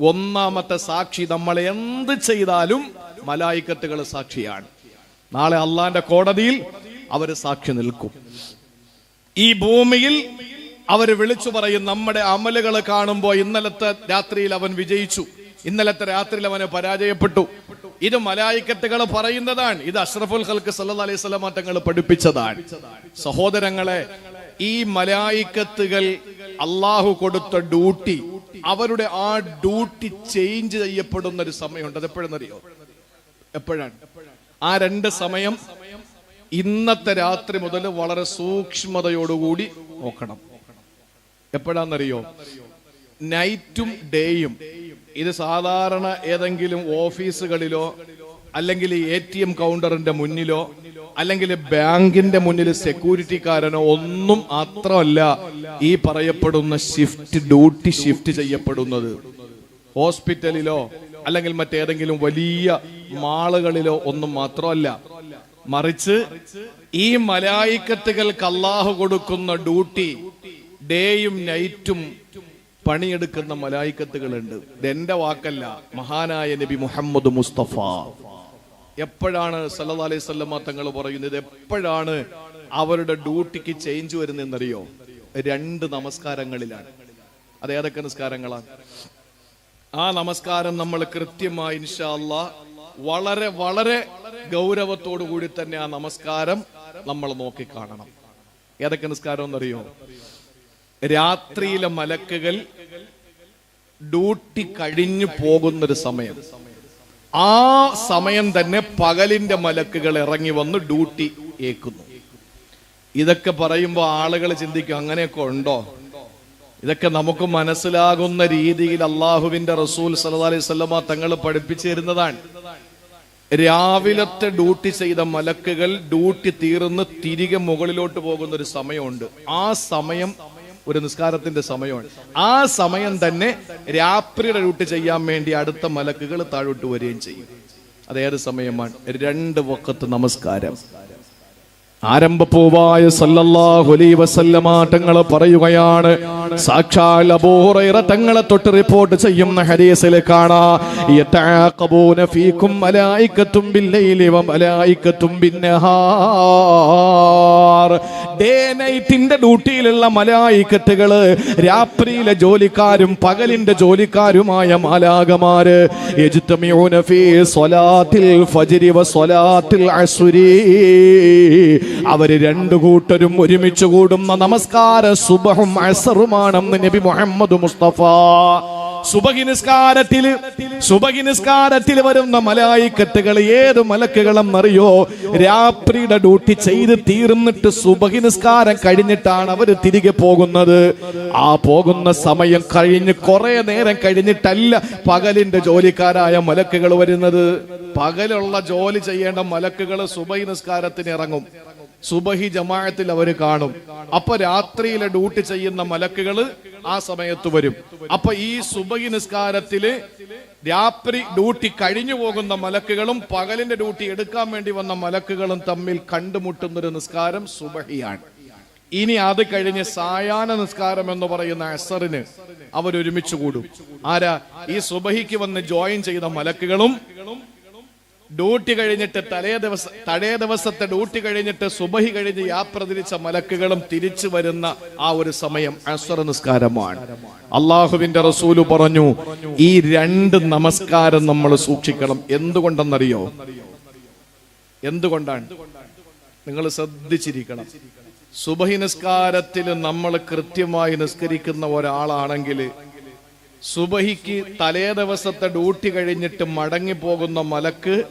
ഒന്നാമത്തെ സാക്ഷി നമ്മൾ എന്ത് ചെയ്താലും മലായിക്കത്തുകൾ സാക്ഷിയാണ്. നാളെ അള്ളാന്റെ കോടതിയിൽ അവർ സാക്ഷി നിൽക്കും. ഈ ഭൂമിയിൽ അവർ വിളിച്ചു പറയും നമ്മുടെ അമലുകൾ കാണുമ്പോൾ ഇന്നലത്തെ രാത്രിയിൽ അവൻ വിജയിച്ചു. ഇന്നലത്തെ രാത്രിയിൽ അവന് പരാജയപ്പെട്ടു. ഇത് മലായിക്കത്തുകൾ പറയുന്നതാണ്. ഇത് അഷ്റഫുൽ ഖൽക്ക് സല്ല അലൈഹി തങ്ങൾ പഠിപ്പിച്ചതാണ്. സഹോദരങ്ങളെ ഈ മലായിക്കത്തുകൾ അള്ളാഹു കൊടുത്ത ഡ്യൂട്ടി അവരുടെ ആ ഡ്യൂട്ടി ചേഞ്ച് ചെയ്യപ്പെടുന്ന ഒരു സമയമുണ്ട്. അത് എപ്പോഴെന്നറിയോ എപ്പോഴാണ്? ആ രണ്ട് സമയം ഇന്നത്തെ രാത്രി മുതൽ വളരെ സൂക്ഷ്മതയോടുകൂടി നോക്കണം. എപ്പോഴാന്നറിയോ നൈറ്റും ഡേയും. ഇത് സാധാരണ ഏതെങ്കിലും ഓഫീസുകളിലോ അല്ലെങ്കിൽ എ ടി എം കൗണ്ടറിന്റെ മുന്നിലോ അല്ലെങ്കിൽ ബാങ്കിന്റെ മുന്നിൽ സെക്യൂരിറ്റിക്കാരനോ ഒന്നും അത്രമല്ല ഈ പറയപ്പെടുന്ന ഷിഫ്റ്റ് ഡ്യൂട്ടി ഷിഫ്റ്റ് ചെയ്യപ്പെടുന്നത്. ഹോസ്പിറ്റലിലോ അല്ലെങ്കിൽ മറ്റേതെങ്കിലും വലിയ മാളുകളിലോ ഒന്നും മാത്രമല്ല. മറിച്ച് ഈ മലായിക്കത്തുകൾക്ക് അള്ളാഹു കൊടുക്കുന്ന ഡ്യൂട്ടി ഡേയും നൈറ്റും പണിയെടുക്കുന്ന മലായിക്കത്തുകളുണ്ട്. ഇത് എന്റെ വാക്കല്ല. മഹാനായ നബി മുഹമ്മദ് മുസ്തഫ. എപ്പോഴാണ് സല്ലാ അലൈഹി സ്വല്ലമ്മ തങ്ങൾ പറയുന്നത്? എപ്പോഴാണ് അവരുടെ ഡ്യൂട്ടിക്ക് ചേഞ്ച് വരുന്നതെന്നറിയോ? രണ്ട് നമസ്കാരങ്ങളിലാണ്. അത് ഏതൊക്കെ നിസ്കാരങ്ങളാണ് ആ നമസ്കാരം നമ്മൾ കൃത്യമായി ഇൻഷാ അല്ലാ വളരെ വളരെ ഗൗരവത്തോടു കൂടി തന്നെ ആ നമസ്കാരം നമ്മൾ നോക്കിക്കാണണം. ഏതൊക്കെ നിസ്കാരം എന്നറിയോ രാത്രിയിലെ മലക്കുകൾ ഡ്യൂട്ടി കഴിഞ്ഞു പോകുന്നൊരു സമയം. ആ സമയം തന്നെ പകലിന്റെ മലക്കുകൾ ഇറങ്ങി വന്ന് ഡ്യൂട്ടി ഏക്കുന്നു ഇതൊക്കെ പറയുമ്പോൾ ആളുകൾ ചിന്തിക്കും അങ്ങനെയൊക്കെ ഉണ്ടോ? ഇതൊക്കെ നമുക്ക് മനസ്സിലാകുന്ന രീതിയിൽ അള്ളാഹുവിന്റെ റസൂൽ സല്ലല്ലാഹു അലൈഹി വസല്ലമ തങ്ങൾ പഠിപ്പിച്ചിരുന്നതാണ്. രാവിലത്തെ ഡ്യൂട്ടി ചെയ്ത മലക്കുകൾ ഡ്യൂട്ടി തീർന്ന് തിരികെ മുകളിലോട്ട് പോകുന്ന ഒരു സമയമുണ്ട്. ആ സമയം ഒരു നിസ്കാരത്തിന്റെ സമയമാണ്. ആ സമയം തന്നെ രാത്രിയുടെ റൂട്ട് ചെയ്യാൻ വേണ്ടി അടുത്ത മലക്കുകൾ താഴോട്ട് വരികയും ചെയ്യും. അതേത് സമയമാണ്? രണ്ട് വക്കത്ത് നമസ്കാരം. ആരംഭപ്പൂവായ വസല്ലമ തങ്ങൾ പറയുകയാണ് സാക്ഷാൽ അബൂ തങ്ങളെ തൊട്ട് റിപ്പോർട്ട് ചെയ്യുന്ന ഹദീസിൽ കാണാ. യതഅഖബൂന ഫീകും മലായികത്തും ബില്ലൈലി വ ബിന്നഹാർ. ഡേ നൈറ്റിന്റെ ഡ്യൂട്ടിയിലുള്ള മലായിക്കത്തുകൾ രാത്രിയിലെ ജോലിക്കാരും പകലിന്റെ ജോലിക്കാരുമായ മാലാകമാര് യജ്തമിഊന ഫീ സ്വലാത്തിൽ ഫജ്രി വ അസ്രി. അവർ രണ്ടു കൂട്ടരും ഒരുമിച്ച് കൂടുന്ന നമസ്കാര സുബഹും അസറുമാണെന്ന് നബി മുഹമ്മദ് മുസ്തഫ. സുബഹി നിസ്കാരത്തിൽ സുബഹി നിസ്കാരത്തിൽ വരുന്ന മലായിക്കത്തുകൾ ഏത് മലക്കുകളെന്നറിയോ? രാത്രിയുടെ ഡ്യൂട്ടി ചെയ്ത് തീർന്നിട്ട് സുബഹി നിസ്കാരം കഴിഞ്ഞിട്ടാണ് അവർ തിരികെ പോകുന്നത്. ആ പോകുന്ന സമയം കഴിഞ്ഞ് കുറെ നേരം കഴിഞ്ഞിട്ടല്ല പകലിന്റെ ജോലിക്കാരായ മലക്കുകൾ വരുന്നത്. പകലുള്ള ജോലി ചെയ്യേണ്ട മലക്കുകൾ സുബഹി നിസ്കാരത്തിന് ഇറങ്ങും. സുബഹി ജമാഅത്തിൽ അവർ കാണും. അപ്പൊ രാത്രിയിലെ ഡ്യൂട്ടി ചെയ്യുന്ന മലക്കുകൾ ആ സമയത്ത് വരും. അപ്പൊ ഈ സുബഹി നിസ്കാരത്തിൽ രാത്രി ഡ്യൂട്ടി കഴിഞ്ഞു പോകുന്ന മലക്കുകളും പകലിന്റെ ഡ്യൂട്ടി എടുക്കാൻ വേണ്ടി വന്ന മലക്കുകളും തമ്മിൽ കണ്ടുമുട്ടുന്ന ഒരു നിസ്കാരം സുബഹിയാണ്. ഇനി അത് കഴിഞ്ഞ് സായാഹ്ന നിസ്കാരം എന്ന് പറയുന്ന അസറിന് അവരൊരുമിച്ച് കൂടും. ആരാ? ഈ സുബഹിക്ക് വന്ന് ജോയിൻ ചെയ്ത മലക്കുകളും ഡ്യൂട്ടി കഴിഞ്ഞിട്ട് തലേ ദിവസം തലേ ദിവസത്തെ ഡ്യൂട്ടി കഴിഞ്ഞിട്ട് സുബഹി കഴിഞ്ഞ് യാത്ര തിരിച്ച മലക്കുകളും തിരിച്ചു വരുന്ന ആ ഒരു സമയം അസർ നിസ്കാരമാണ്. അള്ളാഹുവിന്റെ റസൂൽ പറഞ്ഞു ഈ രണ്ട് നമസ്കാരം നമ്മൾ സൂക്ഷിക്കണം. എന്തുകൊണ്ടെന്നറിയോ? എന്തുകൊണ്ടാണ്? നിങ്ങൾ ശ്രദ്ധിച്ചിരിക്കണം. സുബഹി നിസ്കാരത്തിൽ നമ്മൾ കൃത്യമായി നിസ്കരിക്കുന്ന ഒരാളാണെങ്കിൽ സുബഹിക്ക് തലേ ദിവസത്തെ ഡ്യൂട്ടി കഴിഞ്ഞിട്ട് മടങ്ങി പോകുന്ന മലക്ക്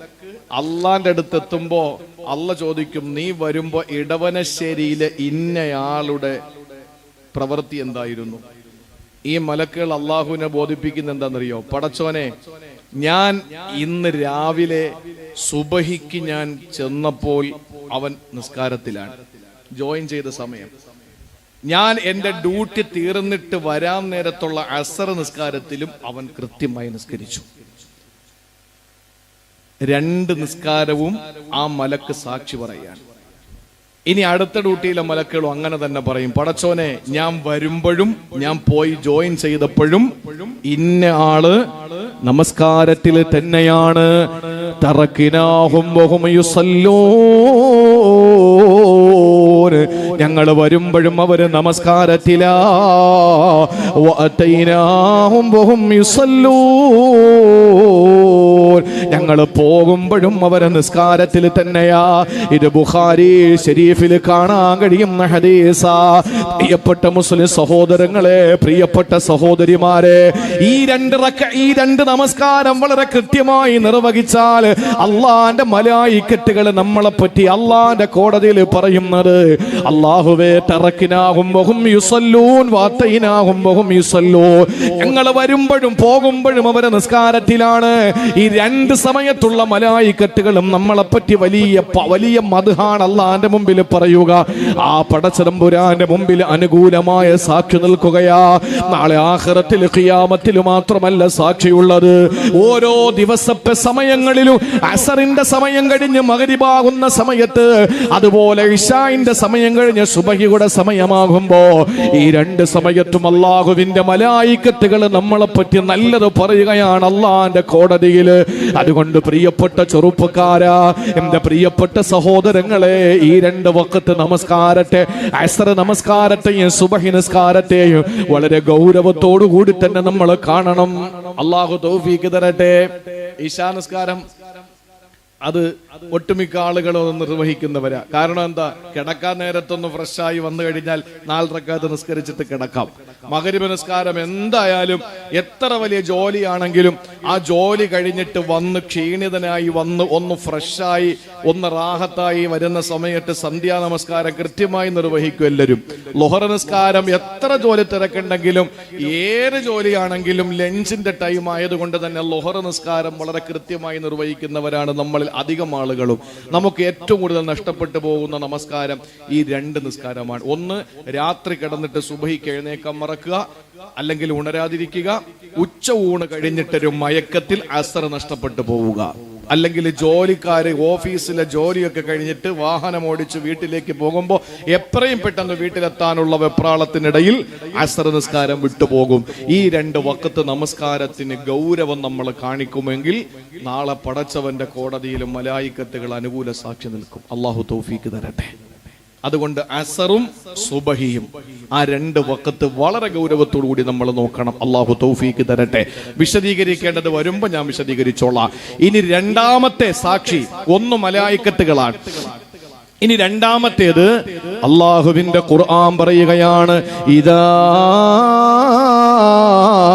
അള്ളാന്റെ അടുത്ത് എത്തുമ്പോ ചോദിക്കും നീ വരുമ്പോ ഇടവനശ്ശേരിയിലെ ഇന്നയാളുടെ പ്രവൃത്തി എന്തായിരുന്നു? ഈ മലക്കുകൾ അള്ളാഹുവിനെ ബോധിപ്പിക്കുന്ന എന്താണെന്നറിയോ? പടച്ചോനെ ഞാൻ ഇന്ന് രാവിലെ സുബഹിക്ക് ഞാൻ ചെന്നപ്പോൾ അവൻ നിസ്കാരത്തിലാണ്. ജോയിൻ ചെയ്ത സമയം. ഞാൻ എന്റെ ഡ്യൂട്ടി തീർന്നിട്ട് വരാൻ നേരത്തുള്ള അസർ നിസ്കാരത്തിലും അവൻ കൃത്യമായി നിസ്കരിച്ചു. രണ്ട് നിസ്കാരവും ആ മലക്ക് സാക്ഷി പറയാണ് ഇനി അടുത്ത ഡ്യൂട്ടിയിലെ മലക്കുകളും അങ്ങനെ തന്നെ പറയും പടച്ചോനെ ഞാൻ വരുമ്പോഴും ഞാൻ പോയി ജോയിൻ ചെയ്തപ്പോഴും ഇന്ന ആൾ നമസ്കാരത്തിൽ തന്നെയാണ്. തറക്കിനാഹും വഹും യുസല്ലൂൻ ഞങ്ങൾ വരുമ്പോഴും അവർ നമസ്കാരത്തിലാ. ഞങ്ങൾ പോകുമ്പോഴും അവരെ നിസ്കാരത്തിൽ തന്നെയാ. ഇത് ബുഹാരി ഷെരീഫിൽ കാണാൻ കഴിയുന്ന പ്രിയപ്പെട്ട മുസ്ലിം സഹോദരങ്ങളെ പ്രിയപ്പെട്ട സഹോദരിമാരെ ഈ രണ്ട് ഈ രണ്ട് നമസ്കാരം വളരെ കൃത്യമായി നിർവഹിച്ചാൽ അള്ളാന്റെ മലായിക്കെട്ടുകൾ നമ്മളെ പറ്റി അള്ളാന്റെ കോടതിയിൽ പറയുന്നത് അള്ളാഹുവേ തറക്കിനാകുമ്പോഴും യുസല്ലൂൻ വാത്തയിനാകുമ്പോഴും യുസല്ലൂ ഞങ്ങൾ വരുമ്പോഴും പോകുമ്പോഴും അവരെ നിസ്കാരത്തിലാണ്. ഈ രണ്ട് സമയത്തുള്ള മലായിക്കറ്റുകളും നമ്മളെപ്പറ്റി വലിയ വലിയ മധുഹാണ് അള്ളാന്റെ മുമ്പിൽ പറയുക. ആ പടച്ചതമ്പുരാന്റെ മുമ്പിൽ അനുകൂലമായ സാക്ഷി നിൽക്കുകയാ. നാളെ ആഖിറത്തിൽ ഖിയാമത്തിൽ മാത്രമല്ല സാക്ഷിയുള്ളത്. ഓരോ ദിവസത്തെ സമയങ്ങളിലും അസറിന്റെ സമയം കഴിഞ്ഞ് മകരിപാകുന്ന സമയത്ത് അതുപോലെ ഇഷായിന്റെ സമയം കഴിഞ്ഞ് സുബഹിയുടെ സമയമാകുമ്പോ ഈ രണ്ട് സമയത്തും അള്ളാഹുവിന്റെ മലായിക്കത്തുകൾ നമ്മളെ പറ്റി നല്ലത് പറയുകയാണ് അള്ളാന്റെ കോടതിയിൽ. അതുകൊണ്ട് പ്രിയപ്പെട്ട ചെറുപ്പക്കാരാ എന്റെ പ്രിയപ്പെട്ട സഹോദരങ്ങളെ ഈ രണ്ട് വക്കത്ത് നമസ്കാരത്തെ അസർ നമസ്കാരത്തെയും സുബഹി നിസ്കാരത്തെയും വളരെ ഗൗരവത്തോടു കൂടി തന്നെ നമ്മൾ കാണണം. അള്ളാഹു തൗഫീക്ക് തരട്ടെ. ഈശാ നിസ്കാരം അത് ഒട്ടുമിക്ക ആളുകളും നിർവഹിക്കുന്നവരാ. കാരണം എന്താ? കിടക്കാൻ നേരത്തൊന്ന് ഫ്രഷായി വന്നു കഴിഞ്ഞാൽ നാലരക്കാത്ത് നിസ്കരിച്ചിട്ട് കിടക്കാം. മകരി നിസ്കാരം എന്തായാലും എത്ര വലിയ ജോലിയാണെങ്കിലും ആ ജോലി കഴിഞ്ഞിട്ട് വന്ന് ക്ഷീണിതനായി വന്ന് ഒന്ന് ഫ്രഷായി ഒന്ന് റാഹത്തായി വരുന്ന സമയത്ത് സന്ധ്യാ നമസ്കാരം കൃത്യമായി നിർവഹിക്കും എല്ലാവരും. ലൊഹറ നിസ്കാരം എത്ര ജോലി തിരക്കുണ്ടെങ്കിലും ഏത് ജോലിയാണെങ്കിലും ലഞ്ചിന്റെ ടൈം ആയതുകൊണ്ട് തന്നെ ലൊഹറ നിസ്കാരം വളരെ കൃത്യമായി നിർവഹിക്കുന്നവരാണ് നമ്മളിൽ അധികം ആളുകളും നമുക്ക് ഏറ്റവും കൂടുതൽ നഷ്ടപ്പെട്ടു പോകുന്ന നമസ്കാരം ഈ രണ്ട് നിസ്കാരമാണ്. ഒന്ന് രാത്രി കിടന്നിട്ട് സുബഹിക്ക് എഴുന്നേക്കാൻ മറക്കുക അല്ലെങ്കിൽ ഉണരാതിരിക്കുക ഉച്ച ഊണ് കഴിഞ്ഞിട്ടൊരു മയക്കത്തിൽ അസർ നഷ്ടപ്പെട്ടു പോവുക. അല്ലെങ്കിൽ ജോലിക്കാര് ഓഫീസിലെ ജോലിയൊക്കെ കഴിഞ്ഞിട്ട് വാഹനം ഓടിച്ച് വീട്ടിലേക്ക് പോകുമ്പോൾ എത്രയും പെട്ടെന്ന് വീട്ടിലെത്താനുള്ള വെപ്രാളത്തിനിടയിൽ അസർ നിസ്കാരം വിട്ടുപോകും. ഈ രണ്ട് വക്കത്ത് നമസ്കാരത്തിന് ഗൗരവം നമ്മൾ കാണിക്കുമെങ്കിൽ നാളെ പടച്ചവന്റെ കോടതിയിലും മലായിക്കത്തുകൾ അനുകൂല സാക്ഷി നിൽക്കും. അള്ളാഹു തൗഫീക്ക് തരട്ടെ. അതുകൊണ്ട് അസറും സുബഹിയും ആ രണ്ട് വക്കത്ത് വളരെ ഗൗരവത്തോടു കൂടി നമ്മൾ നോക്കണം. അള്ളാഹു തൗഫീക്ക് തരട്ടെ. വിശദീകരിക്കേണ്ടത് വരുമ്പോൾ ഞാൻ വിശദീകരിച്ചോളാം. ഇനി രണ്ടാമത്തെ സാക്ഷി ഒന്ന് മലായിക്കത്തുകളാണ്. ഇനി രണ്ടാമത്തേത് അള്ളാഹുവിന്റെ ഖുർആൻ പറയുകയാണ് ഇതാ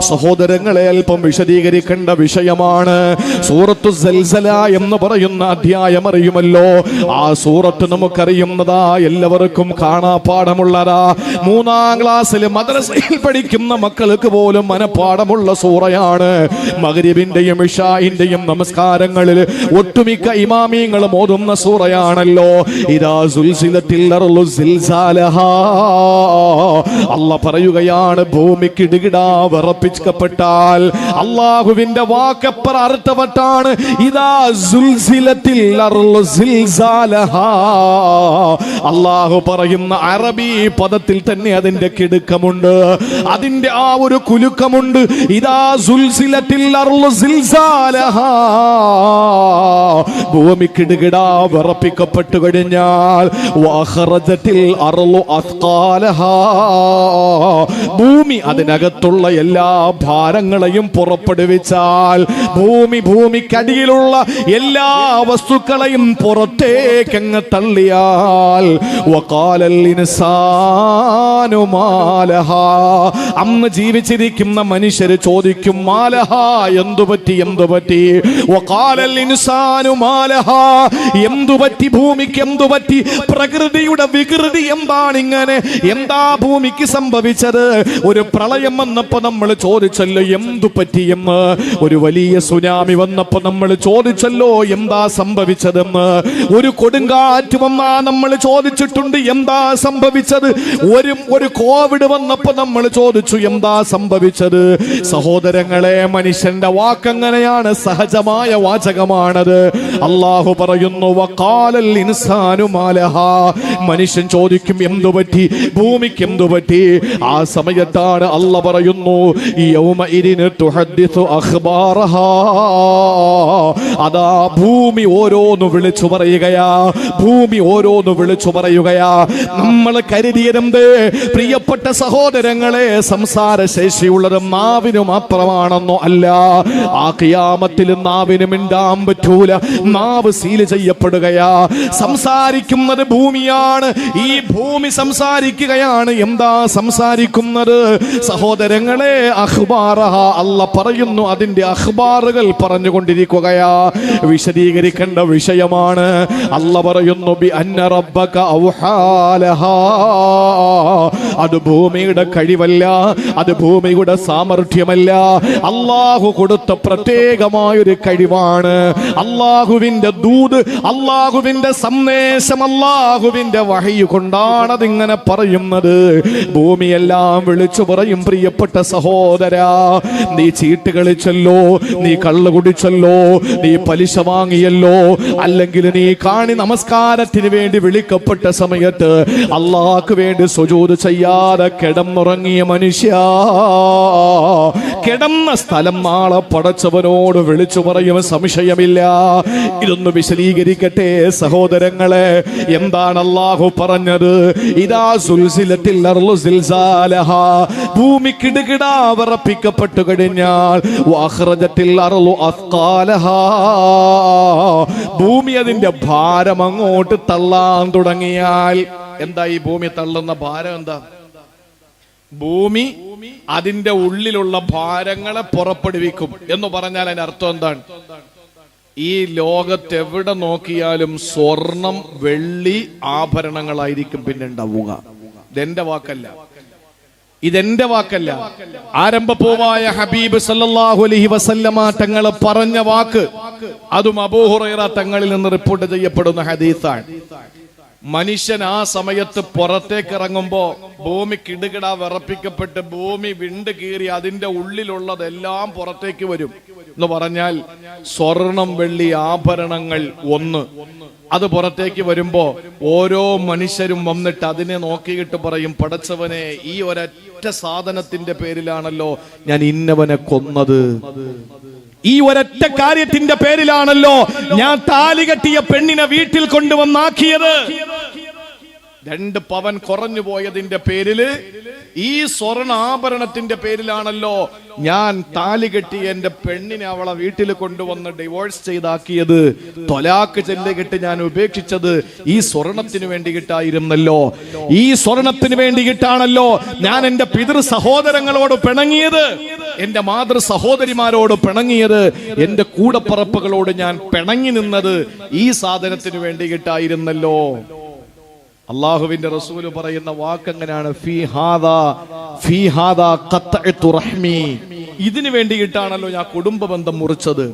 സഹോദരങ്ങളെ അല്പം വിശദീകരിക്കേണ്ട വിഷയമാണ്. സൂറത്തു സൽസല എന്ന് പറയുന്ന അധ്യായം അറിയുമല്ലോ? ആ സൂറത്ത് നമുക്കറിയുന്നതാ എല്ലാവർക്കും കാണാപ്പാടമുള്ളതാ മൂന്നാം ക്ലാസ്സിൽ മദ്രസയിൽ പഠിക്കുന്ന മക്കൾക്ക് പോലും മനഃപ്പാടമുള്ള സൂറയാണ്. മകരിബിന്റെയും ഇഷായിന്റെയും നമസ്കാരങ്ങളിൽ ഒട്ടുമിക്ക ഇമാമിയങ്ങളും ഓതുന്ന സൂറയാണല്ലോ. ഇതാ സുൽസിലത്തിൽ. അല്ല പറയുകയാണ് ഭൂമി ഇടുകിടാ വിറപ്പിക്കപ്പെട്ടാൽ അള്ളാഹുവിന്റെ വാക്കപ്പറ അർത്ഥവട്ടാണ് ഇതാ സുൽസിലത്തിൽ. അള്ളാഹു പറയുന്ന അറബി പദത്തിൽ തന്നെ അതിന്റെ കിടുക്കമുണ്ട് അതിന്റെ ആ ഒരു കുലുക്കമുണ്ട് ഇതാ സുൽസിലത്തിൽ. ഭൂമി കിടുകിടാ വിറപ്പിക്കപ്പെട്ടു കഴിഞ്ഞാൽ. ഭൂമി അതിനകത്തുള്ള എല്ലാ ഭാരങ്ങളെയും പുറപ്പെടുവിച്ചാൽ ഭൂമി ഭൂമിക്കടിയിലുള്ള എല്ലാ വസ്തുക്കളെയും പുറത്തേക്കങ്ങ് തള്ളിയാൽ. അന്ന് ജീവിച്ചിരിക്കുന്ന മനുഷ്യര് ചോദിക്കും മാലഹ എന്തു പറ്റി എന്തു പറ്റി? പറ്റി ഭൂമിക്ക് എന്തു പറ്റി? പ്രകൃതിയുടെ വികൃതി എന്താണ് ഇങ്ങനെ എന്താ ഭൂമിക്ക് സംഭവിച്ചത്? ഒരു പ്രളയം വന്നപ്പോ നമ്മൾ ചോദിച്ചല്ലോ എന്തു പറ്റിയെന്ന് ഒരു വലിയ സുനാമി വന്നപ്പോ നമ്മൾ ചോദിച്ചല്ലോ എന്താ സംഭവിച്ചതെന്ന്? ഒരു കൊടുങ്കാറ്റ് വന്നാ നമ്മൾ ചോദിച്ചിട്ടുണ്ട് എന്താ സംഭവിച്ചത്? ഒരു ഒരു കോവിഡ് വന്നപ്പോ നമ്മൾ ചോദിച്ചു എന്താ സംഭവിച്ചത്? സഹോദരങ്ങളെ മനുഷ്യന്റെ വാക്കങ്ങനെയാണ് സഹജമായ വാചകമാണത്. അള്ളാഹു പറയുന്നു ഇൻസാനു മാലഹ. മനുഷ്യൻ ചോദിക്കും എന്തു പറ്റി? ഭൂമിക്ക് എന്തു പറ്റി? ആ സമയത്താണ് അല്ല പറയുന്നു യൗമ ഇരിന് അഖ്ബാറഹാ അതാ ഭൂമി ഓരോന്ന് വിളിച്ചു പറയുകയാ. ഭൂമി ഓരോന്ന് വിളിച്ചു പറയുകയാ. നമ്മൾ കരുതിയതെന്ത്? പ്രിയപ്പെട്ട സഹോദരങ്ങളെ സംസാര ശേഷിയുള്ളത് നാവിനു മാത്രമാണെന്നോ അല്ല. ആ കിയാമത്തിൽ നാവിന് മിണ്ടാൻ പറ്റൂല. നാവ് സീൽ ചെയ്യപ്പെടുകയാ. സംസാരിക്കുന്നത് ഭൂമിയാണ്. ഈ ഭൂമി സംസാരിക്കുകയാണ്. എന്താ സംസാരിക്കുന്നത്? സഹോദരങ്ങളെ അഖ്ബാറഹ അല്ല പറയുന്നു അതിന്റെ അഖ്ബാറുകൾ പറഞ്ഞുകൊണ്ടിരിക്കുകയാ. വിശദീകരിക്കേണ്ട വിഷയമാണ്. അല്ല പറയുന്നു ബി അന്ന റബ്ബക ഔഹാലഹാ. അത് ഭൂമിയുടെ കഴിവല്ല അത് ഭൂമിയുടെ സാമർഥ്യമല്ല. അള്ളാഹു കൊടുത്ത പ്രത്യേകമായൊരു കഴിവാണ്. അള്ളാഹുവിന്റെ ദൂത് അള്ളാഹുവിന്റെ സന്ദേശം അള്ളാഹുവിന്റെ വഹയു കൊണ്ടാണ് അതിങ്ങനെ പറയുന്നത്. ഭൂമിയെല്ലാം വിളിച്ചു പറയും പ്രിയപ്പെട്ട സഹോദരാ നീ ചീട്ട് കളിച്ചല്ലോ നീ കള്ളു കുടിച്ചല്ലോ നീ പലിശ വാങ്ങിയല്ലോ അല്ലെങ്കിൽ നീ കാണി നമസ്കാരത്തിന് വേണ്ടി വിളിക്കപ്പെട്ട സമയത്ത് അള്ളാഹ്ക്ക് വേണ്ടി സുജൂത് ചെയ്യാതെ കിടന്നുറങ്ങിയ മനുഷ്യ. കിടന്ന സ്ഥലം നാളെ പടച്ചവനോട് വിളിച്ചു പറയും സംശയമില്ല. ഇതൊന്ന് വിശദീകരിക്കട്ടെ സഹോദരങ്ങളെ. എന്താണ് അള്ളാഹു പറഞ്ഞത്? ഇതാ സുൽസിലത്തിൽ. ഭൂമി കഴിഞ്ഞാൽ. ഭൂമി അതിന്റെ ഭാരം അങ്ങോട്ട് തള്ളാൻ തുടങ്ങിയാൽ എന്താ ഈ ഭൂമി തള്ളുന്ന ഭാരം എന്താ? ഭൂമി അതിന്റെ ഉള്ളിലുള്ള ഭാരങ്ങളെ പുറപ്പെടുവിക്കും എന്ന് പറഞ്ഞാൽ അതിന്റെ അർത്ഥം എന്താണ്? ഈ ലോകത്ത് എവിടെ നോക്കിയാലും സ്വർണം വെള്ളി ആഭരണങ്ങളായിരിക്കും പിന്നെ ഉണ്ടാവുക. ഇതെന്റെ വാക്കല്ല. ഇതെന്റെ വാക്കല്ല. ആരംഭപ്പൂവായ ഹബീബ് സല്ലാഹു അലഹി വസല്ലമ തങ്ങൾ പറഞ്ഞ വാക്ക് അതും അബൂഹുറൈറ തങ്ങളിൽ നിന്ന് റിപ്പോർട്ട് ചെയ്യപ്പെടുന്ന ഹദീസാണ്. മനുഷ്യൻ ആ സമയത്ത് പുറത്തേക്ക് ഇറങ്ങുമ്പോ ഭൂമി കിടുകിട വിറപ്പിക്കപ്പെട്ട് ഭൂമി വിണ്ട് കീറി അതിന്റെ ഉള്ളിലുള്ളതെല്ലാം പുറത്തേക്ക് വരും. എന്ന് പറഞ്ഞാൽ സ്വർണം വെള്ളി ആഭരണങ്ങൾ ഒന്ന്. അത് പുറത്തേക്ക് വരുമ്പോ ഓരോ മനുഷ്യരും വന്നിട്ട് അതിനെ നോക്കിയിട്ട് പറയും പടച്ചവനെ ഈ ഒരൊറ്റ സാധനത്തിന്റെ പേരിലാണല്ലോ ഞാൻ ഇന്നവനെ കൊന്നത്. ഈ ഒരൊറ്റ കാര്യത്തിന്റെ പേരിലാണല്ലോ ഞാൻ താലി കെട്ടിയ പെണ്ണിനെ വീട്ടിൽ കൊണ്ടുവന്നാക്കിയത്. രണ്ട് പവൻ കുറഞ്ഞു പോയതിന്റെ പേരിൽ ഈ സ്വർണാഭരണത്തിന്റെ പേരിലാണല്ലോ ഞാൻ താലി കെട്ടി എന്റെ പെണ്ണിനെ അവളെ വീട്ടിൽ കൊണ്ടുവന്ന് ഡിവോഴ്സ് ചെയ്താക്കിയത്. തൊലാക്ക് ചെല്ലുകെട്ട് ഞാൻ ഉപേക്ഷിച്ചത് ഈ സ്വർണത്തിന് വേണ്ടി കിട്ടായിരുന്നല്ലോ. ഈ സ്വർണത്തിന് വേണ്ടി കിട്ടാണല്ലോ ഞാൻ എന്റെ പിതൃ സഹോദരങ്ങളോട് പിണങ്ങിയത്. എന്റെ മാതൃ സഹോദരിമാരോട് പിണങ്ങിയത്. എന്റെ കൂടപ്പറപ്പുകളോട് ഞാൻ പിണങ്ങി നിന്നത് ഈ സാധനത്തിന് വേണ്ടിയിട്ടായിരുന്നല്ലോ അള്ളാഹുവിന്റെ റസൂൽ പറയുന്ന വാക്കെങ്ങനെയാണ്? ഇതിനു വേണ്ടിയിട്ടാണല്ലോ ഞാൻ കുടുംബ ബന്ധം മുറിച്ചത്.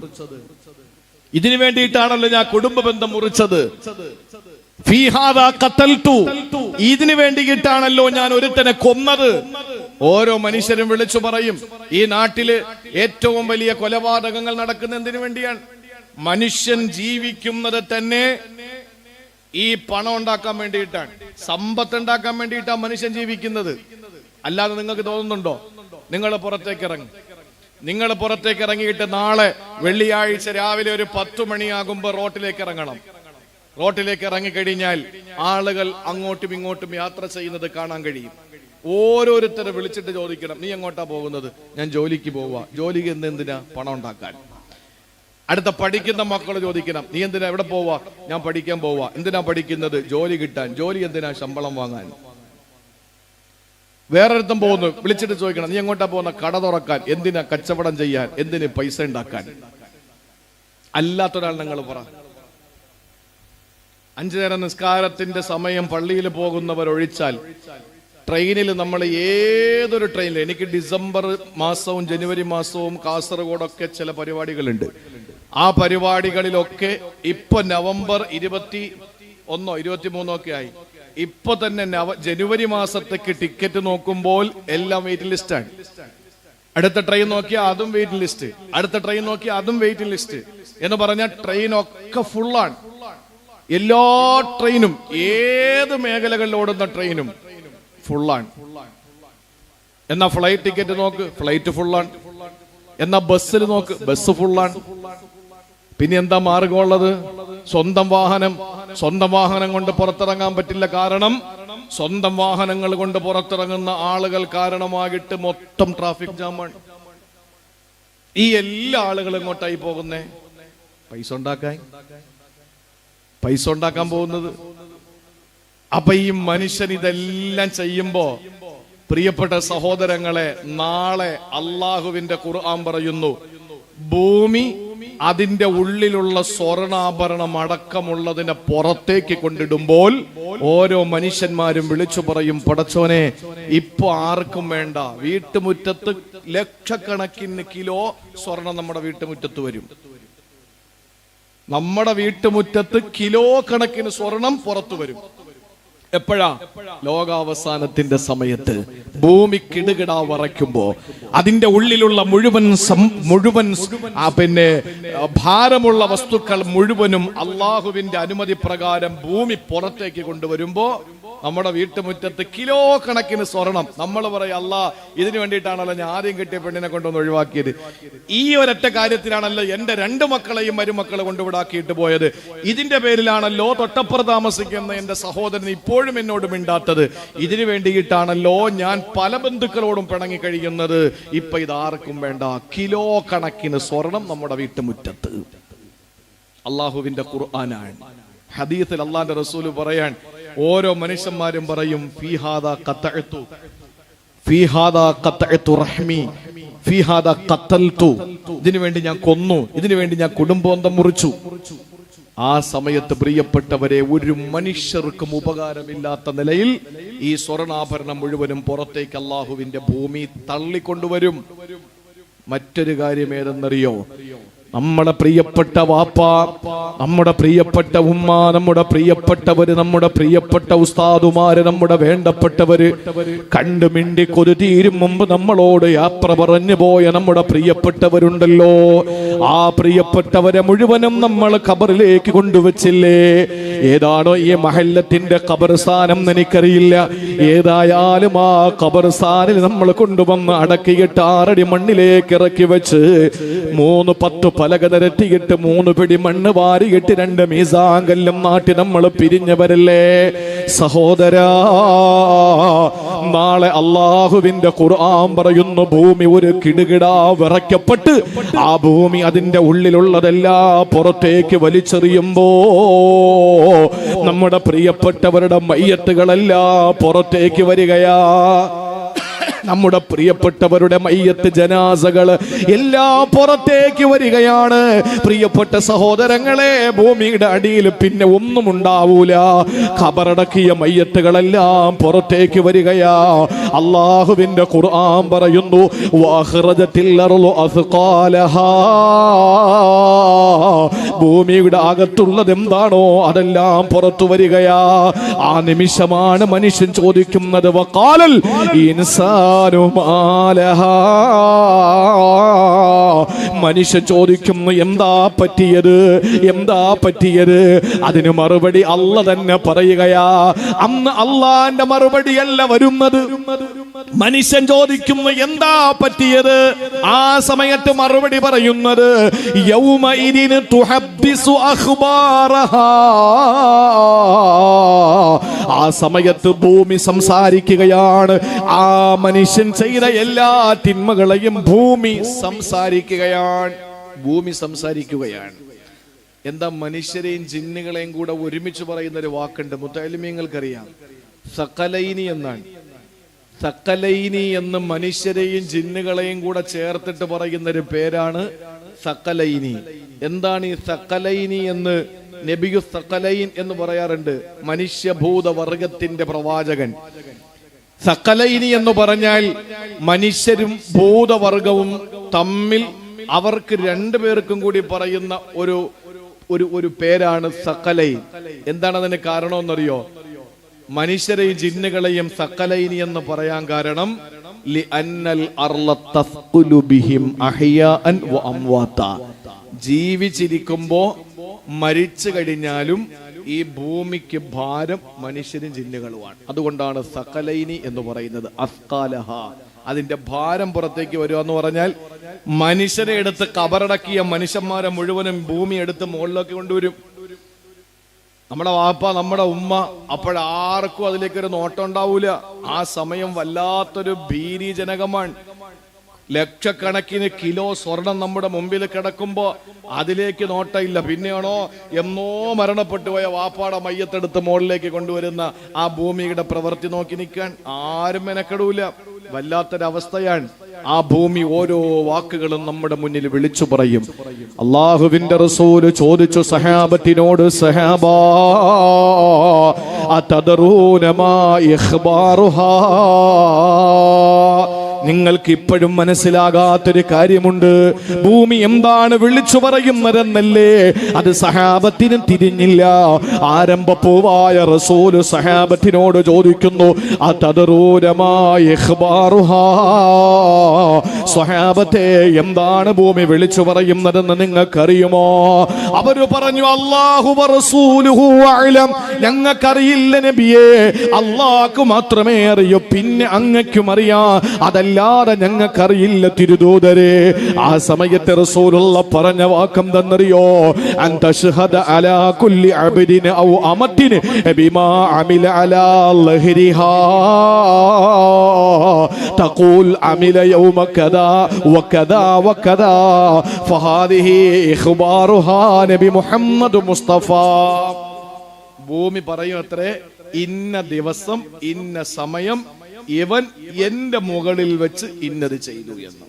ഇതിനു വേണ്ടിയിട്ടാണല്ലോ ഞാൻ കുടുംബ ബന്ധം മുറിച്ചത് ഇതിനു വേണ്ടിയിട്ടാണല്ലോ ഞാൻ ഒരുത്തനെ കൊന്നത്. ഓരോ മനുഷ്യരും വിളിച്ചു പറയും ഈ നാട്ടിൽ ഏറ്റവും വലിയ കൊലപാതകങ്ങൾ നടക്കുന്ന എന്തിനു വേണ്ടിയാണ്? മനുഷ്യൻ ജീവിക്കുന്നത് തന്നെ ഈ പണം ഉണ്ടാക്കാൻ വേണ്ടിയിട്ടാണ്. സമ്പത്ത് ഉണ്ടാക്കാൻ വേണ്ടിയിട്ടാണ് മനുഷ്യൻ ജീവിക്കുന്നത്. അല്ലാതെ നിങ്ങൾക്ക് തോന്നുന്നുണ്ടോ? നിങ്ങൾ പുറത്തേക്ക് ഇറങ്ങി. നിങ്ങൾ പുറത്തേക്ക് ഇറങ്ങിയിട്ട് നാളെ വെള്ളിയാഴ്ച രാവിലെ ഒരു പത്തു മണിയാകുമ്പോൾ റോട്ടിലേക്ക് ഇറങ്ങണം. റോട്ടിലേക്ക് ഇറങ്ങിക്കഴിഞ്ഞാൽ ആളുകൾ അങ്ങോട്ടും ഇങ്ങോട്ടും യാത്ര ചെയ്യുന്നത് കാണാൻ കഴിയും. ഓരോരുത്തരെ വിളിച്ചിട്ട് ചോദിക്കണം നീ എങ്ങോട്ടാ പോകുന്നത്? ഞാൻ ജോലിക്ക് പോവാ. ജോലിക്ക് എന്ത് എന്തിനാ പണം ഉണ്ടാക്കാൻ. അടുത്ത പഠിക്കുന്ന മക്കൾ ചോദിക്കണം നീ എന്തിനാ എവിടെ പോവാ? ഞാൻ പഠിക്കാൻ പോവാ. എന്തിനാ പഠിക്കുന്നത്? ജോലി കിട്ടാൻ. ജോലി എന്തിനാ? ശമ്പളം വാങ്ങാൻ. വേറൊരിടത്തും പോകുന്നു വിളിച്ചിട്ട് ചോദിക്കണം നീ എങ്ങോട്ടാ പോകുന്ന? കട തുറക്കാൻ. എന്തിനാ കച്ചവടം ചെയ്യാൻ? എന്തിന് പൈസ ഉണ്ടാക്കാൻ? അല്ലാത്തൊരാൾ നിങ്ങൾ പറ. അഞ്ചു നേരം നിസ്കാരത്തിന്റെ സമയം പള്ളിയിൽ പോകുന്നവർ ഒഴിച്ചാൽ ട്രെയിനിൽ നമ്മൾ ഏതൊരു ട്രെയിനിൽ എനിക്ക് ഡിസംബർ മാസവും ജനുവരി മാസവും കാസർഗോഡൊക്കെ ചില പരിപാടികളുണ്ട്. ആ പരിപാടികളിലൊക്കെ ഇപ്പൊ നവംബർ ഇരുപത്തി ഒന്നോ ഇരുപത്തി മൂന്നോ ഒക്കെ ആയി. ഇപ്പൊ തന്നെ നവ ജനുവരി മാസത്തേക്ക് ടിക്കറ്റ് നോക്കുമ്പോൾ എല്ലാം വെയിറ്റ് ലിസ്റ്റാണ് അടുത്ത ട്രെയിൻ നോക്കിയാൽ അതും വെയിറ്റ് ലിസ്റ്റ് അടുത്ത ട്രെയിൻ നോക്കിയാൽ അതും വെയിറ്റ് ലിസ്റ്റ് എന്ന് പറഞ്ഞാൽ ട്രെയിൻ ഒക്കെ ഫുള്ളാണ് എല്ലാ ട്രെയിനും ഏത് മേഖലകളിൽ ഓടുന്ന ട്രെയിനും ഫുള്ളാണ് എന്നാ ഫ്ലൈറ്റ് ടിക്കറ്റ് നോക്ക് ഫ്ലൈറ്റ് ഫുള്ളാണ് എന്നാ ബസ്സിൽ നോക്ക് ബസ് ഫുള്ളാണ് പിന്നെ എന്താ മാർഗമുള്ളത് സ്വന്തം വാഹനം. സ്വന്തം വാഹനം കൊണ്ട് പുറത്തിറങ്ങാൻ പറ്റില്ല കാരണം സ്വന്തം വാഹനങ്ങൾ കൊണ്ട് പുറത്തിറങ്ങുന്ന ആളുകൾ കാരണമായിട്ട് മൊത്തം ട്രാഫിക് ജാമാണ്. ഈ എല്ലാ ആളുകളും ഇങ്ങോട്ടായി പോകുന്നേ. പൈസ ഉണ്ടാക്കാൻ. പൈസ ഉണ്ടാക്കാൻ പോകുന്നത്. അപ്പൊ ഈ മനുഷ്യൻ ഇതെല്ലാം ചെയ്യുമ്പോ പ്രിയപ്പെട്ട സഹോദരങ്ങളെ നാളെ അള്ളാഹുവിന്റെ ഖുർആൻ പറയുന്നു ഭൂമി അതിന്റെ ഉള്ളിലുള്ള സ്വർണാഭരണം അടക്കമുള്ളതിനെ പുറത്തേക്ക് കൊണ്ടിടുമ്പോൾ ഓരോ മനുഷ്യന്മാരും വിളിച്ചു പറയും പടച്ചോനെ ഇപ്പൊ ആർക്കും വേണ്ട. വീട്ടുമുറ്റത്ത് ലക്ഷക്കണക്കിന് കിലോ സ്വർണം നമ്മുടെ വീട്ടുമുറ്റത്ത് വരും. നമ്മുടെ വീട്ടുമുറ്റത്ത് കിലോ കണക്കിന് സ്വർണം പുറത്തു വരും. എപ്പോഴാ? ലോകാവസാനത്തിന്റെ സമയത്ത്. ഭൂമി കിടുകിടാ വറയ്ക്കുമ്പോ അതിന്റെ ഉള്ളിലുള്ള മുഴുവൻ മുഴുവൻ പിന്നെ ഭാരമുള്ള വസ്തുക്കൾ മുഴുവനും അള്ളാഹുവിന്റെ അനുമതി പ്രകാരം ഭൂമി പുറത്തേക്ക് കൊണ്ടുവരുമ്പോ നമ്മുടെ വീട്ടുമുറ്റത്ത് കിലോ കണക്കിന് സ്വർണം. നമ്മൾ പറയും അല്ല ഇതിനു വേണ്ടിയിട്ടാണല്ലോ ഞാൻ ആദ്യം കിട്ടിയ പെണ്ണിനെ കൊണ്ടൊന്ന് ഒഴിവാക്കിയത്. ഈ ഒരൊറ്റ കാര്യത്തിലാണല്ലോ എന്റെ രണ്ട് മക്കളെയും മരുമക്കളെ കൊണ്ടുവിടാക്കിയിട്ട് പോയത്. ഇതിന്റെ പേരിലാണല്ലോ തൊട്ടപ്പുറ താമസിക്കുന്ന എന്റെ സഹോദരൻ ഇപ്പോഴും എന്നോട് മിണ്ടാത്തത്. ഇതിനു വേണ്ടിയിട്ടാണല്ലോ ഞാൻ പല ബന്ധുക്കളോടും പിണങ്ങി കഴിയുന്നത്. ഇപ്പൊ ഇതാർക്കും വേണ്ട. കിലോ കണക്കിന് സ്വർണം നമ്മുടെ വീട്ടുമുറ്റത്ത്. അള്ളാഹുവിന്റെ ഖുർആനാണ്. ഹദീത്തിൽ അള്ളാന്റെ റസൂൽ പറയാൻ ഓരോ മനുഷ്യന്മാരും പറയും ഫീഹാദ ഖത്തഅ്തു ഫീഹാദ ഖത്തഅ്തു റഹ്മി ഫീഹാദ ഖത്തൽതു. ഇതിനു വേണ്ടി ഞാൻ കൊന്നു ഇതിനു വേണ്ടി ഞാൻ കുടുംബബന്ധം മുറിച്ചു. ആ സമയത്ത് പ്രിയപ്പെട്ടവരെ ഒരു മനുഷ്യർക്കും ഉപകാരമില്ലാത്ത നിലയിൽ ഈ സ്വർണാഭരണം മുഴുവനും പുറത്തേക്ക് അള്ളാഹുവിന്റെ ഭൂമി തള്ളിക്കൊണ്ടുവരും. മറ്റൊരു കാര്യം ഏതെന്നറിയോ? നമ്മുടെ പ്രിയപ്പെട്ട വാപ്പ നമ്മുടെ പ്രിയപ്പെട്ട ഉമ്മ നമ്മുടെ പ്രിയപ്പെട്ടവര് നമ്മുടെ പ്രിയപ്പെട്ട ഉസ്താദുമാര് നമ്മുടെ വേണ്ടപ്പെട്ടവര് കണ്ടു മിണ്ടി കൊതുതീരും മുമ്പ് നമ്മളോട് യാത്ര പറഞ്ഞു പോയ നമ്മുടെ പ്രിയപ്പെട്ടവരുണ്ടല്ലോ. ആ പ്രിയപ്പെട്ടവരെ മുഴുവനും നമ്മൾ ഖബറിലേക്ക് കൊണ്ടുവച്ചില്ലേ? ഏതാണോ ഈ മഹല്ലത്തിന്റെ ഖബർസ്ഥാനം എനിക്കറിയില്ല. ഏതായാലും ആ ഖബർസ്ഥാനിൽ നമ്മൾ കൊണ്ടുവന്ന് അടക്കിയിട്ട് ആറടി മണ്ണിലേക്ക് ഇറക്കി വെച്ച് മൂന്ന് പത്ത് പലക നിരത്തിയിട്ട് മൂന്ന് പിടി മണ്ണ് വാരിയിട്ട് രണ്ട് മീസാങ്കല്ലും നാട്ടി നമ്മൾ പിരിഞ്ഞവരല്ലേ? സഹോദരാ നാളെ അള്ളാഹുവിന്റെ ഖുർആൻ പറയുന്നു ഭൂമി ഒരു കിടുകിടാ വിറയ്ക്കപ്പെട്ട്. ആ ഭൂമി അതിന്റെ ഉള്ളിലുള്ളതെല്ലാം പുറത്തേക്ക് വലിച്ചെറിയുമ്പോ നമ്മുടെ പ്രിയപ്പെട്ടവരുടെ മയ്യത്തുകളെല്ലാം പുറത്തേക്ക് വരികയാ. നമ്മുടെ പ്രിയപ്പെട്ടവരുടെ മയ്യത്ത് ജനാസകൾ എല്ലാം പുറത്തേക്ക് വരികയാണ്. പ്രിയപ്പെട്ട സഹോദരങ്ങളെ ഭൂമിയുടെ അടിയിൽ പിന്നെ ഒന്നും ഉണ്ടാവൂല. ഖബറടക്കിയ മയ്യത്തുകളെല്ലാം പുറത്തേക്ക് വരികയാ. അള്ളാഹുവിന്റെ ഖുർആൻ പറയുന്നു. ഭൂമിയുടെ അകത്തുള്ളത് എന്താണോ അതെല്ലാം പുറത്തു വരികയാ. ആ നിമിഷമാണ് മനുഷ്യൻ ചോദിക്കുന്നത് വക്കാലൽ ഇൻസാനു മാലഹാ മനുഷ്യൻ ചോദിക്കുന്നു എന്താ പറ്റിയത്? എന്താ പറ്റിയത്? അതിന് മറുപടി അല്ല തന്നെ പറയുകയാ. അന്ന് അള്ളാന്റെ മറുപടിയല്ല വരുന്നത്. മനുഷ്യൻ ചോദിക്കുന്നു എന്താ പറ്റിയത്? ആ സമയത്ത് മറുപടി പറയുന്നത് ആ സമയത്ത് ഭൂമി സംസാരിക്കുകയാണ്. ആ മനുഷ്യൻ ചെയ്ത എല്ലാ തിന്മകളെയും ഭൂമി സംസാരിക്കുകയാണ്. ഭൂമി സംസാരിക്കുകയാണ്. എന്താ മനുഷ്യരെയും ജിന്നുകളെയും കൂടെ ഒരുമിച്ച് പറയുന്ന ഒരു വാക്കുണ്ട് മുത്തലിമീങ്ങൾക്കറിയാം. സക്കലൈനി എന്നാണ്. സക്കലൈനി എന്ന് മനുഷ്യരെയും ജിന്നുകളെയും കൂടെ ചേർത്തിട്ട് പറയുന്ന ഒരു പേരാണ് സക്കലൈനി എന്താണ് ഈ സക്കലൈനി എന്ന് നബിയു സക്കലൈൻ എന്ന് പറയാറുണ്ട്. മനുഷ്യഭൂത വർഗത്തിന്റെ പ്രവാചകൻ. സക്കലൈനി എന്ന് പറഞ്ഞാൽ മനുഷ്യരും ഭൂതവർഗവും തമ്മിൽ അവർക്ക് രണ്ടുപേർക്കും കൂടി പറയുന്ന ഒരു ഒരു ഒരു പേരാണ് സക്കലൈൻ എന്താണ് അതിന് കാരണമെന്നറിയോ മനുഷ്യരെയും ജിന്നുകളെയും സക്കലൈനി എന്ന് പറയാൻ കാരണം. ജീവിച്ചിരിക്കുമ്പോ മരിച്ചു കഴിഞ്ഞാലും ഈ ഭൂമിക്ക് ഭാരം മനുഷ്യരും ജിന്നുകളുമാണ്. അതുകൊണ്ടാണ് സകലൈനി എന്ന് പറയുന്നത് അസ്കാലഹ. അതിന്റെ ഭാരം പുറത്തേക്ക് വരിക എന്ന് പറഞ്ഞാൽ മനുഷ്യരെ എടുത്ത് കബറടക്കിയ മനുഷ്യന്മാരെ മുഴുവനും ഭൂമി എടുത്ത് മുകളിലേക്ക് കൊണ്ടുവരും. നമ്മുടെ വാപ്പ നമ്മുടെ ഉമ്മ അപ്പോഴാർക്കും അതിലേക്ക് ഒരു നോട്ടം ഉണ്ടാവൂല. ആ സമയം വല്ലാത്തൊരു ഭീതിജനകമാണ്. ലക്ഷക്കണക്കിന് കിലോ സ്വർണം നമ്മുടെ മുമ്പിൽ കിടക്കുമ്പോൾ അതിലേക്ക് നോട്ടയില്ല. പിന്നെയാണോ എന്നോ മരണപ്പെട്ടു പോയ വാപ്പാടെ മയ്യത്തെടുത്ത് മുകളിലേക്ക് കൊണ്ടുവരുന്ന ആ ഭൂമിയുടെ പ്രവൃത്തി നോക്കി നിൽക്കാൻ ആരും മെനക്കെടൂല. വല്ലാത്തൊരവസ്ഥയാണ്. ആ ഭൂമി ഓരോ വാക്കുകളും നമ്മുടെ മുന്നിൽ വിളിച്ചു പറയും. അള്ളാഹുവിന്റെ റസൂൽ ചോദിച്ചു സഹാബത്തിനോട് സഹാബാ മാ ഇഖ്ബാറുഹാ? നിങ്ങൾക്ക് ഇപ്പോഴും മനസ്സിലാകാത്തൊരു കാര്യമുണ്ട്. ഭൂമി എന്താണ് വിളിച്ചു പറയുന്നതെന്നല്ലേ? അത് സഹാബത്തിന് തിരിഞ്ഞില്ല. ആരംഭ ആരംഭപ്പൂവായ റസൂൽ സഹാബത്തിനോട് ചോദിക്കുന്നു സഹാബത്തെ എന്താണ് ഭൂമി വിളിച്ചു പറയുന്നതെന്ന് നിങ്ങൾക്കറിയുമോ? അവർ പറഞ്ഞു അള്ളാഹു ഞങ്ങൾക്കറിയില്ല നബിയേ. അള്ളാഹ്ക്ക് മാത്രമേ അറിയൂ. പിന്നെ അങ്ങയ്ക്കും അറിയാം. അല്ലാതെ ഞങ്ങൾക്കറിയില്ല തിരുദൂതരെ. ആ സമയത്ത് റസൂലുള്ള പറഞ്ഞ വാക്കം തന്നറിയോ? അലാ കുല്ലി ഔ അമില അലാ തഖൂൽ അമില യൗമ കദാ ഫഹാദിഹി നബി മുഹമ്മദ് മുസ്തഫ. ഭൂമി പറയും അത്രേ ഇന്ന ദിവസം ഇന്ന സമയം ഇവൻ എന്റെ മുകളിൽ വെച്ച് ഇന്നത് ചെയ്തു എന്ന്.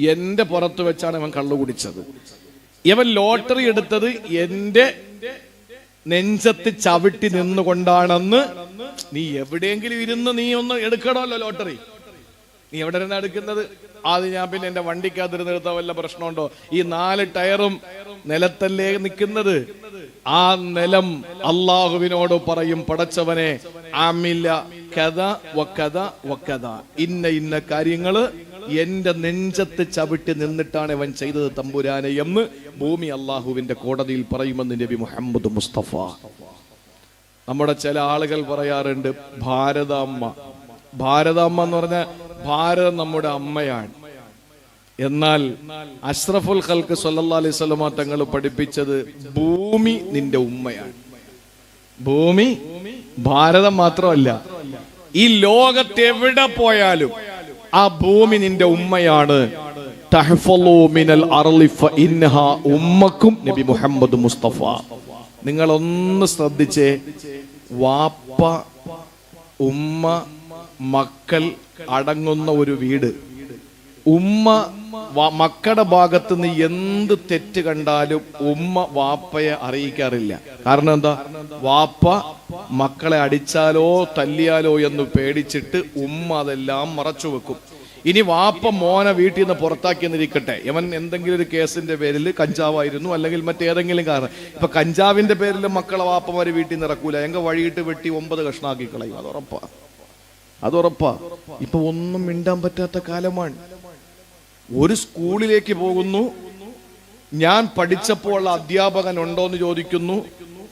എന്റെ പുറത്ത് വെച്ചാണ് ഇവൻ കള്ളു കുടിച്ചത്. ഇവൻ ലോട്ടറി എടുത്തത് എന്റെ നെഞ്ചത്ത് ചവിട്ടി നിന്നുകൊണ്ടാണെന്ന് നീ എവിടെയെങ്കിലും ഇരുന്ന് നീ ഒന്ന് എടുക്കണമല്ലോ ലോട്ടറി. നീ എവിടെ നിന്നാണ് എടുക്കുന്നത്? അത് ഞാൻ പിന്നെ എന്റെ വണ്ടിക്കകത്തിരുന്ന് എടുത്ത വല്ല പ്രശ്നമുണ്ടോ? ഈ നാല് ടയറും നിലത്തല്ലേ നിൽക്കുന്നത്? ആ നിലം അള്ളാഹുവിനോട് പറയും പടച്ചവനെ ആമില്ല കഥ വക്കഥ വക്കഥ. ഇന്ന ഇന്ന കാര്യങ്ങൾ എന്റെ നെഞ്ചത്ത് ചവിട്ടി നിന്നിട്ടാണ് ഇവൻ ചെയ്തത് തമ്പുരാനെ എന്ന് ഭൂമി അള്ളാഹുവിന്റെ കോടതിയിൽ പറയുമെന്ന് നബി മുഹമ്മദ് മുസ്തഫ. നമ്മുടെ ചില ആളുകൾ പറയാറുണ്ട് ഭാരതാമ്മ. ഭാരതാമ്മ എന്ന് പറഞ്ഞ ഭാരതം നമ്മുടെ അമ്മയാണ്. എന്നാൽ അഷ്റഫുൽ ഖൽക്ക് സല്ലല്ലാഹു അലൈഹി വസല്ലമ തങ്ങൾ പഠിപ്പിച്ചത് ഭൂമി നിന്റെ ഉമ്മയാണ്. ഭൂമി ഭാരതം മാത്രമല്ല ഈ ലോകത്ത് എവിടെ പോയാലും ആ ഭൂമി നിന്റെ ഉമ്മയാണ്. ഉമ്മക്കും നബി മുഹമ്മദ് മുസ്തഫ. നിങ്ങൾ ഒന്ന് ശ്രദ്ധിച്ചേ വാപ്പ ഉമ്മ മക്കൾ അടങ്ങുന്ന ഒരു വീട്. ഉമ്മ മക്കളുടെ ഭാഗത്ത് നിന്ന് എന്ത് തെറ്റ് കണ്ടാലും ഉമ്മ വാപ്പയെ അറിയിക്കാറില്ല. കാരണം എന്താ? വാപ്പ മക്കളെ അടിച്ചാലോ തല്ലിയാലോ എന്ന് പേടിച്ചിട്ട് ഉമ്മ അതെല്ലാം മറച്ചു വെക്കും. ഇനി വാപ്പ മോനെ വീട്ടിൽ നിന്ന് പുറത്താക്കി എന്നിരിക്കട്ടെ. ഇവൻ എന്തെങ്കിലും ഒരു കേസിന്റെ പേരിൽ കഞ്ചാവായിരുന്നു അല്ലെങ്കിൽ മറ്റേതെങ്കിലും കാരണം. ഇപ്പൊ കഞ്ചാവിന്റെ പേരിൽ മക്കളെ വാപ്പമാര് വീട്ടിൽ നിന്ന് ഇറക്കൂല. എങ്ക വഴിയിട്ട് വെട്ടി ഒമ്പത് കഷ്ണാക്കി കളയും. അത് ഉറപ്പാ. ഇപ്പൊ ഒന്നും മിണ്ടാൻ പറ്റാത്ത കാലമാണ്. ഒരു സ്കൂളിലേക്ക് പോകുന്നു. ഞാൻ പഠിച്ചപ്പോൾ അധ്യാപകൻ ഉണ്ടോ എന്ന് ചോദിക്കുന്നു.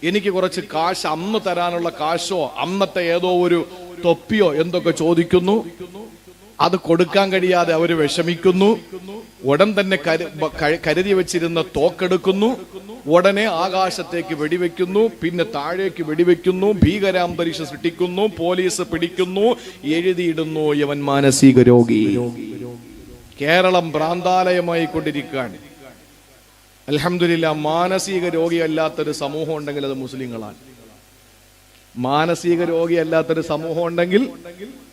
എനിക്ക് കുറച്ച് കാശ് അന്ന് തരാനുള്ള കാശോ അന്നത്തെ ഏതോ ഒരു തൊപ്പിയോ എന്തൊക്കെ ചോദിക്കുന്നു. അത് കൊടുക്കാൻ കഴിയാതെ അവർ വിഷമിക്കുന്നു. ഉടൻ തന്നെ കരുതി വെച്ചിരുന്ന തോക്കെടുക്കുന്നു. ഉടനെ ആകാശത്തേക്ക് വെടിവെക്കുന്നു. പിന്നെ താഴേക്ക് വെടിവെക്കുന്നു. ഭീകരാന്തരീക്ഷം സൃഷ്ടിക്കുന്നു. പോലീസ് പിടിക്കുന്നു. എഴുതിയിടുന്നു യവൻ മാനസിക രോഗി. കേരളം ഭ്രാന്താലയമായി കൊണ്ടിരിക്കുകയാണ്. അലഹമില്ല മാനസിക രോഗിയല്ലാത്തൊരു സമൂഹം ഉണ്ടെങ്കിൽ അത് മുസ്ലിങ്ങളാണ്. മാനസിക രോഗിയല്ലാത്തൊരു സമൂഹം ഉണ്ടെങ്കിൽ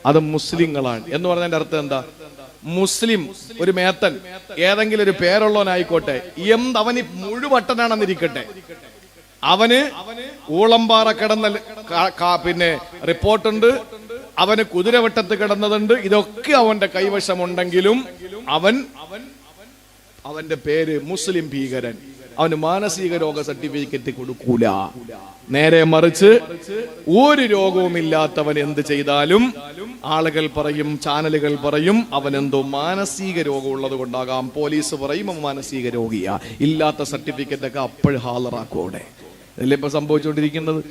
അത് മുസ്ലിങ്ങളാണ്. എന്ന് പറഞ്ഞതിന്റെ അർത്ഥം എന്താ? മുസ്ലിം ഒരു മേത്തൻ ഏതെങ്കിലും ഒരു പേരുള്ളവനായിക്കോട്ടെ എന്ത് അവന് മുഴുവട്ടനാണെന്നിരിക്കട്ടെ. അവന് ഊളമ്പാറ കിടന്ന പിന്നെ റിപ്പോർട്ടുണ്ട്. അവന് കുതിരവട്ടത്ത് കിടന്നതുണ്ട്. ഇതൊക്കെ അവന്റെ കൈവശമുണ്ടെങ്കിലും അവൻ അവന്റെ പേര് മുസ്ലിം ഭീകരൻ. അവന് മാനസിക രോഗ സർട്ടിഫിക്കറ്റ് കൊടുക്കൂല. നേരെ മറിച്ച് ഒരു രോഗവും ഇല്ലാത്തവൻ എന്ത് ചെയ്താലും ആളുകൾ പറയും ചാനലുകൾ പറയും അവൻ എന്തോ മാനസിക രോഗം ഉള്ളത് കൊണ്ടാകാം. പോലീസ് പറയും അവൻ മാനസിക രോഗിയാ. ഇല്ലാത്ത സർട്ടിഫിക്കറ്റ് ഒക്കെ അപ്പോഴും ഹാജരാക്കും അവിടെ അതല്ലേ ഇപ്പൊ സംഭവിച്ചുകൊണ്ടിരിക്കുന്നത്?